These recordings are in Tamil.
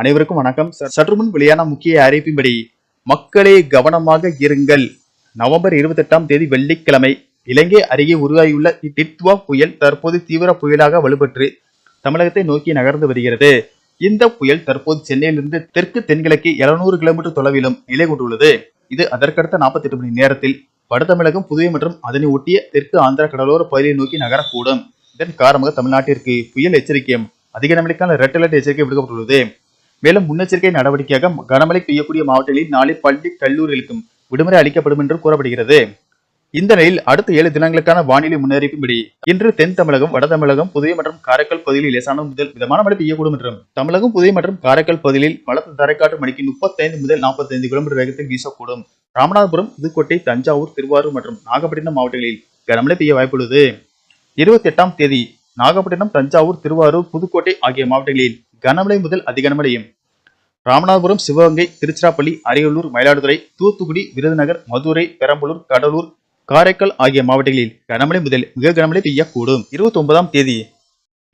அனைவருக்கும் வணக்கம். சற்று முன் வெளியான முக்கிய அறிவிப்பின்படி மக்களே கவனமாக இருங்கள். நவம்பர் இருபத்தி எட்டாம் தேதி வெள்ளிக்கிழமை இலங்கை அருகே உருவாகியுள்ள டிட்வா புயல் தற்போது தீவிர புயலாக வலுப்பெற்று தமிழகத்தை நோக்கி நகர்ந்து வருகிறது. இந்த புயல் தற்போது சென்னையிலிருந்து தெற்கு தென்கிழக்கு 700 கிலோமீட்டர் தொலைவிலும் நிலை கொண்டுள்ளது. இது அதற்கடுத்த 48 மணி நேரத்தில் வட தமிழகம் புதுவை மற்றும் அதனை ஒட்டிய தெற்கு ஆந்திரா கடலோர பகுதியை நோக்கி நகரக்கூடும். இதன் காரணமாக தமிழ்நாட்டிற்கு புயல் எச்சரிக்கையும் அதிக நிலைக்கான ரெட் அலர்ட் எச்சரிக்கை விடுக்கப்பட்டுள்ளது. மேலும் முன்னெச்சரிக்கை நடவடிக்கையாக கனமழை பெய்யக்கூடிய மாவட்டங்களில் நாளை பள்ளி கல்லூரிகளுக்கும் விடுமுறை அளிக்கப்படும் என்று கூறப்படுகிறது. இந்த நிலையில் அடுத்த ஏழு தினங்களுக்கான வானிலை முன்னறிவிப்பின்படி இன்று தென் தமிழகம் வட தமிழகம் புதிய மற்றும் காரைக்கால் பகுதியில் லேசான முதல் மிதமான மழை பெய்யக்கூடும் என்றும் தமிழகம் புதிய மற்றும் காரைக்கால் பகுதியில் பலத்த தரைக்காற்று மணிக்கு முப்பத்தைந்து முதல் நாற்பத்தைந்து கிலோமீட்டர் வேகத்தில் வீசக்கூடும். ராமநாதபுரம் புதுக்கோட்டை தஞ்சாவூர் திருவாரூர் மற்றும் நாகப்பட்டினம் மாவட்டங்களில் கனமழை பெய்ய வாய்ப்புள்ளது. இருபத்தி எட்டாம் தேதி நாகப்பட்டினம் தஞ்சாவூர் திருவாரூர் புதுக்கோட்டை ஆகிய மாவட்டங்களில் கனமழை முதல் அதிக ராமநாதபுரம் சிவகங்கை திருச்சிராப்பள்ளி அரியலூர் மயிலாடுதுறை தூத்துக்குடி விருதுநகர் மதுரை பெரம்பலூர் கடலூர் காரைக்கால் ஆகிய மாவட்டங்களில் கனமழை முதல் மிக கனமழை பெய்யக்கூடும். இருபத்தி ஒன்பதாம் தேதி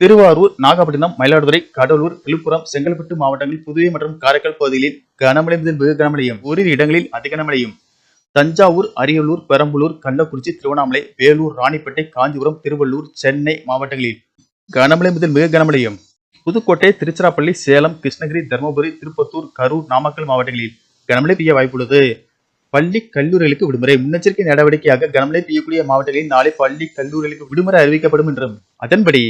திருவாரூர் நாகப்பட்டினம் மயிலாடுதுறை கடலூர் விழுப்புரம் செங்கல்பட்டு மாவட்டங்களில் புதுவை மற்றும் காரைக்கால் பகுதிகளில் கனமழை முதல் மிக கனமழையும். ஓரிரு இடங்களில் அதிக கனமழையும் தஞ்சாவூர் அரியலூர் பெரம்பலூர் கள்ளக்குறிச்சி திருவண்ணாமலை வேலூர் ராணிப்பேட்டை காஞ்சிபுரம் திருவள்ளூர் சென்னை மாவட்டங்களில் கனமழை முதல் மிக கனமழையும். புதுக்கோட்டை திருச்சிராப்பள்ளி சேலம் கிருஷ்ணகிரி தருமபுரி திருப்பத்தூர் கரூர் நாமக்கல் மாவட்டங்களில் கனமழை பெய்ய வாய்ப்புள்ளது. பள்ளி கல்லூரிகளுக்கு விடுமுறை. முன்னெச்சரிக்கை நடவடிக்கையாக கனமழை பெய்யக்கூடிய மாவட்டங்களில் நாளை பள்ளி கல்லூரிகளுக்கு விடுமுறை அறிவிக்கப்படும் என்றும் அதன்படி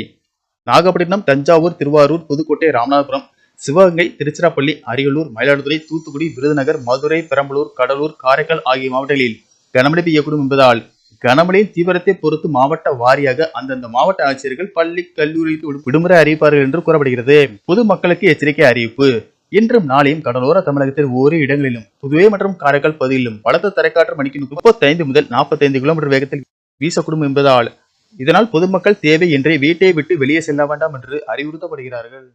நாகப்பட்டினம் தஞ்சாவூர் திருவாரூர் புதுக்கோட்டை ராமநாதபுரம் சிவகங்கை திருச்சிராப்பள்ளி அரியலூர் மயிலாடுதுறை தூத்துக்குடி விருதுநகர் மதுரை பெரம்பலூர் கடலூர் காரைக்கால் ஆகிய மாவட்டங்களில் கனமழை பெய்யக்கூடும் என்பதால் கனமழையின் தீவிரத்தை பொறுத்து மாவட்ட வாரியாக அந்தந்த மாவட்ட ஆட்சியர்கள் பள்ளி கல்லூரி விடுமுறை அறிவிப்பார்கள் என்று கூறப்படுகிறது. பொதுமக்களுக்கு எச்சரிக்கை அறிவிப்பு. இன்றும் நாளையும் கடலோர தமிழகத்தில் ஓரிரு இடங்களிலும் புதுவை மற்றும் காரைக்கால் பகுதியிலும் பலத்த தரைக்காற்று மணிக்கு முப்பத்தைந்து முதல் நாற்பத்தைந்து கிலோமீட்டர் வேகத்தில் வீசக்கூடும் என்பதால் இதனால் பொதுமக்கள் தேவையின்றி வீட்டை விட்டு வெளியே செல்ல வேண்டாம் என்று அறிவுறுத்தப்படுகிறார்கள்.